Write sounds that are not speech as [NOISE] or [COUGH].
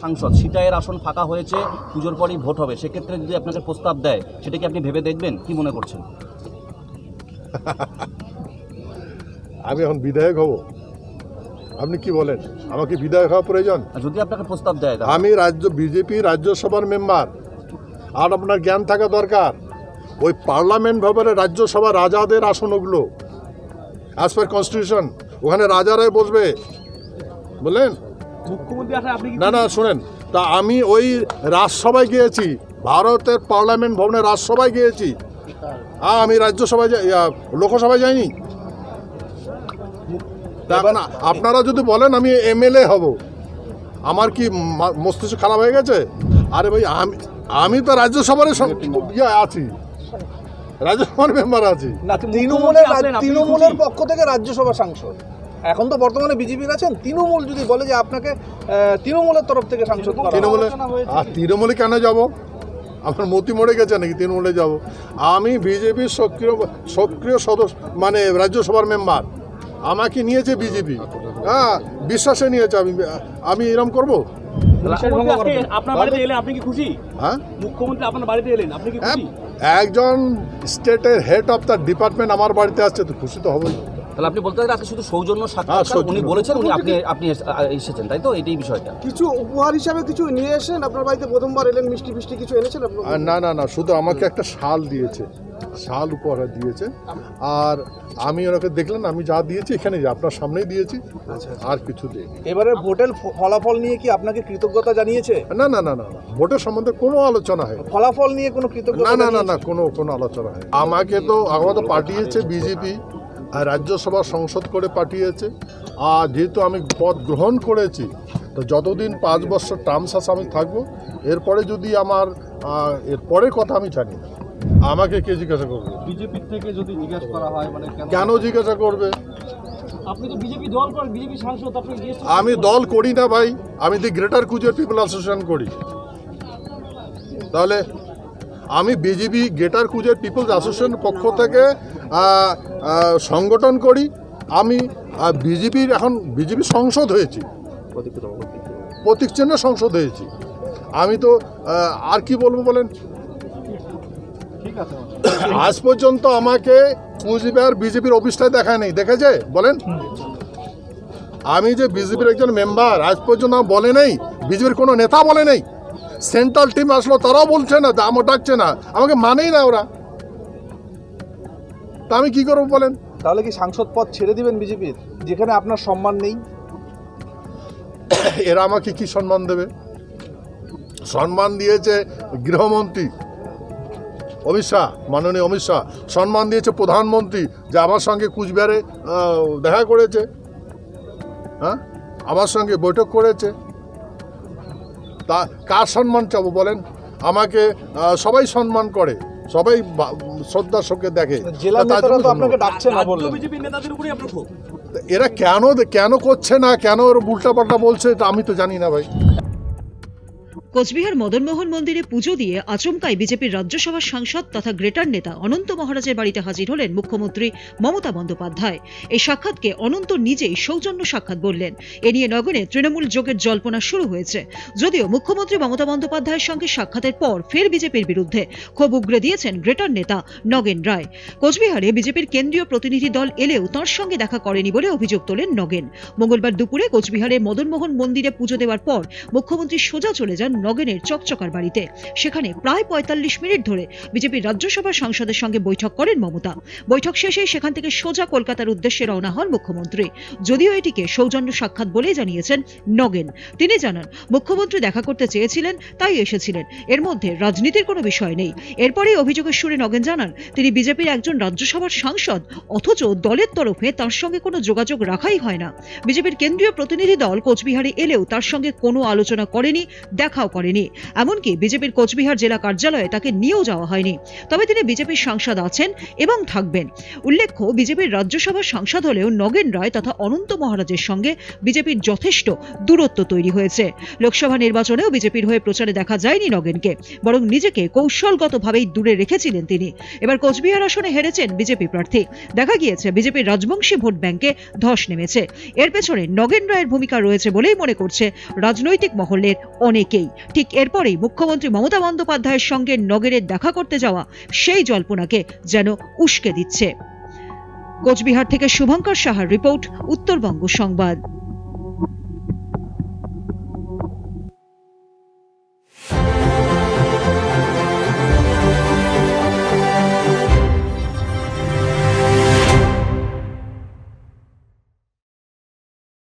সাংসদ সিটাইয়ের আসন ফাঁকা হয়েছে পুজোর পরই ভোট হবে। সেক্ষেত্রে যদি আপনাকে প্রস্তাব দেয় সেটা কি আপনি ভেবে দেখবেন? কি মনে করছেন? [LAUGHS] আমি এখন বিধায়ক হব। আপনি কি বলেন? আমাকে বিধায়ক হওয়া প্রয়োজন? যদি আপনাকে প্রস্তাব দেয় তাহলে- আমি রাজ্য বিজেপি রাজ্যসভার মেম্বার। আর আপনার জ্ঞান থাকা দরকার। ওই পার্লামেন্ট ভবনে রাজ্যসভা রাজাদের আসন ওগুলো। অ্যাজ পার কনস্টিটিউশন ওখানে রাজারাই বসবে। বললেন? না না শুনেন। তা আমি ওই রাজসভায় গিয়েছি। ভারতের পার্লামেন্ট ভবনে রাজসভায় গিয়েছি। আ, আমি রাজ্যসভায় লোকসভায় যাইনি। এখন আপনারা যদি বলেন আমি এমএলএ হব। আমার কি মস্তিষ্ক খারাপ হয়ে গেছে? আরে ভাই আমি আমি তো রাজ্যসভার ইয়ে আছি। রাজ্যসভার মেম্বার আছি। তৃণমূলের তৃণমূলের পক্ষ থেকে রাজ্যসভা সাংসদ। এখন তো বর্তমানে বিজেপির আছেন তৃণমূল যদি বলে যে আপনাকে তৃণমূলের তরফ থেকে সাংসদ তৃণমূলে আর তৃণমূলে কেন যাব? আমার মতি মরে গেছে নাকি তৃণমূলে যাব? আমি বিজেপির সক্রিয় সক্রিয় সদস্য মানে রাজ্যসভার মেম্বার। আমাকে নিয়েছে বিজেপি। হ্যাঁ বিশ্বাসে নিয়েছে। আমি আমি এরম করব? আপনার বাড়িতে এলেন আপনি কি খুশি? মুখ্যমন্ত্রী আপনার বাড়িতে এলেন আপনি কি খুশি? একজন স্টেটের হেড অফ দ্য ডিপার্টমেন্ট আমার বাড়িতে আসছে তো খুশি তো হবেই। তাহলে আপনি বলতে পারেন আজকে শুধু সৌজন্য হ্যাঁ, সাক্ষাৎ উনি বলেছেন উনি আপনি আপনি এসেছেন তাই তো? এটাই বিষয়টা। কিছু উপহার হিসাবে কিছু নিয়ে এসেছেন? আপনার বাড়িতে প্রথমবার এলেন মিষ্টি ফিষ্টি কিছু এনেছেন না না না শুধু আমাকে একটা শাল দিয়েছে। শাল উপহার দিয়েছে। আর আমি ওনাকে দেখলেন আমি যা দিয়েছি এখানে আপনার সামনেই দিয়েছি। আর কিছু দিই এবারে ভোটের ফলাফল নিয়ে কি আপনাকে কৃতজ্ঞতা জানিয়েছে? না না না না ভোটের সম্বন্ধে কোনো আলোচনা হয় ফলাফল নিয়ে কোনো কৃতজ্ঞতা না না না না কোনো কোনো আলোচনা হয় আমাকে তো আমাকে তো পাঠিয়েছে বিজেপি। রাজ্যসভা সংসদ করে পাঠিয়েছে। আর যেহেতু আমি পদ গ্রহণ করেছি তো যতদিন পাঁচ বছর টার্মস আছে আমি থাকব এরপরে যদি আমার আহ, এর পরের কথা আমি জানি না আমাকে কে জিজ্ঞাসা করবে? বিজেপির থেকে যদি জিজ্ঞাসা করা হয় মানে কেন জিজ্ঞাসা করবে? আপনি তো বিজেপি দল করেন বিজেপি সাংসদ আপনি আমি দল করি না ভাই আমি the greater Coochbehar people association করি। তাহলে আমি BJP greater Coochbehar peoples association পক্ষ থেকে সংগঠন করি। আমি বিজেপির এখন বিজেপি সংসদ হয়েছি। প্রতীক চিহ্ন সংসদ হয়েছি। আমি তো আর কি বলব বলেন? আজ পর্যন্ত আমাকে কুচবিহার বিজেপির অফিসটাই দেখায় নেই। দেখেছে? বলেন? আমি যে বিজেপির একজন মেম্বার আজ পর্যন্ত বলে নেই। বিজেপির কোনো নেতা বলে নেই। সেন্ট্রাল টিম আসলো তারাও বলছে না দামও ডাকছে না। আমাকে মানেই না ওরা। তা আমি কি করব বলেন? তাহলে কি সাংসদ পদ ছেড়ে দিবেন বিজেপির যেখানে আপনার সম্মান নেই? [COUGHS] এরা আমাকে কি সম্মান দেবে? সম্মান দিয়েছে গৃহমন্ত্রী। অমিত শাহ মাননীয় অমিত শাহ সম্মান দিয়েছে প্রধানমন্ত্রী যে আমার সঙ্গে কুচবিহারে দেখা করেছে। হ্যাঁ? আমার সঙ্গে বৈঠক করেছে। তা কার সম্মান চাবো বলেন? আমাকে সবাই সম্মান করে সবাই শ্রদ্ধার সঙ্গে দেখে। এরা কেন কেন করছে না কেন ওর উল্টাপাল্টা বলছে এটা আমি তো জানি না ভাই। কোচবিহার মদনমোহন মন্দিরে পুজো দিয়ে আচমকাই বিজেপির রাজ্যসভার সাংসদ তথা গ্রেটার নেতা অনন্ত মহারাজের বাড়িতে হাজির হলেন মুখ্যমন্ত্রী মমতা বন্দ্যোপাধ্যায়। এই সাক্ষাৎকে অনন্ত নিজেই সৌজন্য সাক্ষাৎ বললেন। এ নিয়ে নগরে তৃণমূল যোগের জল্পনা শুরু হয়েছে। যদিও মুখ্যমন্ত্রী মমতা বন্দ্যোপাধ্যায়ের সঙ্গে সাক্ষাতের পর ফের বিজেপির বিরুদ্ধে ক্ষোভ উগরে দিয়েছেন গ্রেটার নেতা নগেন রায়। কোচবিহারে বিজেপির কেন্দ্রীয় প্রতিনিধি দল এলেও তাঁর সঙ্গে দেখা করেনি বলে অভিযোগ তোলেন নগেন। মঙ্গলবার দুপুরে কোচবিহারে মদনমোহন মন্দিরে পুজো দেওয়ার পর মুখ্যমন্ত্রী সোজা চলে যান নগেনের চকচকার বাড়িতে। সেখানে প্রায় পঁয়তাল্লিশ মিনিট ধরে বিজেপির রাজ্যসভার সাংসদের সঙ্গে বৈঠক করেন মমতা। বৈঠক শেষে সেখান থেকে সোজা কলকাতার উদ্দেশ্যে রওনা হন মুখ্যমন্ত্রী। যদিও এটিকে সৌজন্য সাক্ষাৎ বলেই জানিয়েছেন নগেন। তিনি জানান, মুখ্যমন্ত্রী দেখা করতে চেয়েছিলেন, তাই এসেছিলেন। এর মধ্যে রাজনীতির কোনো বিষয় নেই। এরপরেই অভিযোগের সুরে নগেন জানান, তিনি বিজেপির একজন রাজ্যসভার সাংসদ, অথচ দলের তরফে তার সঙ্গে কোনো যোগাযোগ রাখাই হয় না। বিজেপির কেন্দ্রীয় প্রতিনিধি দল কোচবিহারে এলেও তার সঙ্গে কোনো আলোচনা করেনি, দেখাও করেনি। এমনকি বিজেপির কোচবিহার জেলা কার্যালয়ে তাকে নিয়েও যাওয়া হয়নি। তবে তিনি বিজেপির সাংসদ আছেন এবং থাকবেন। উল্লেখ্য, বিজেপির রাজ্যসভার সাংসদ হলেও নগেন রায় তথা অনন্ত মহারাজের সঙ্গে বিজেপির যথেষ্ট দূরত্ব তৈরি হয়েছে। লোকসভা নির্বাচনেও বিজেপির হয়ে প্রচারে দেখা যায়নি নগেনকে, বরং নিজেকে কৌশলগতভাবেই দূরে রেখেছিলেন তিনি। এবার কোচবিহার আসনে হেরেছেন বিজেপি প্রার্থী। দেখা গিয়েছে, বিজেপির রাজবংশী ভোট ব্যাংকে ধস নেমেছে। এর পেছনে নগেন রায়ের ভূমিকা রয়েছে বলেই মনে করছে রাজনৈতিক মহলের অনেকেই। ঠিক এরপরেই মুখ্যমন্ত্রী মমতা বন্দ্যোপাধ্যায়ের সঙ্গে নগরের দেখা করতে যাওয়া সেই জল্পনাকে যেন উস্কে দিচ্ছে। কোচবিহার থেকে শুভঙ্কর সাহার রিপোর্ট, উত্তরবঙ্গ সংবাদ।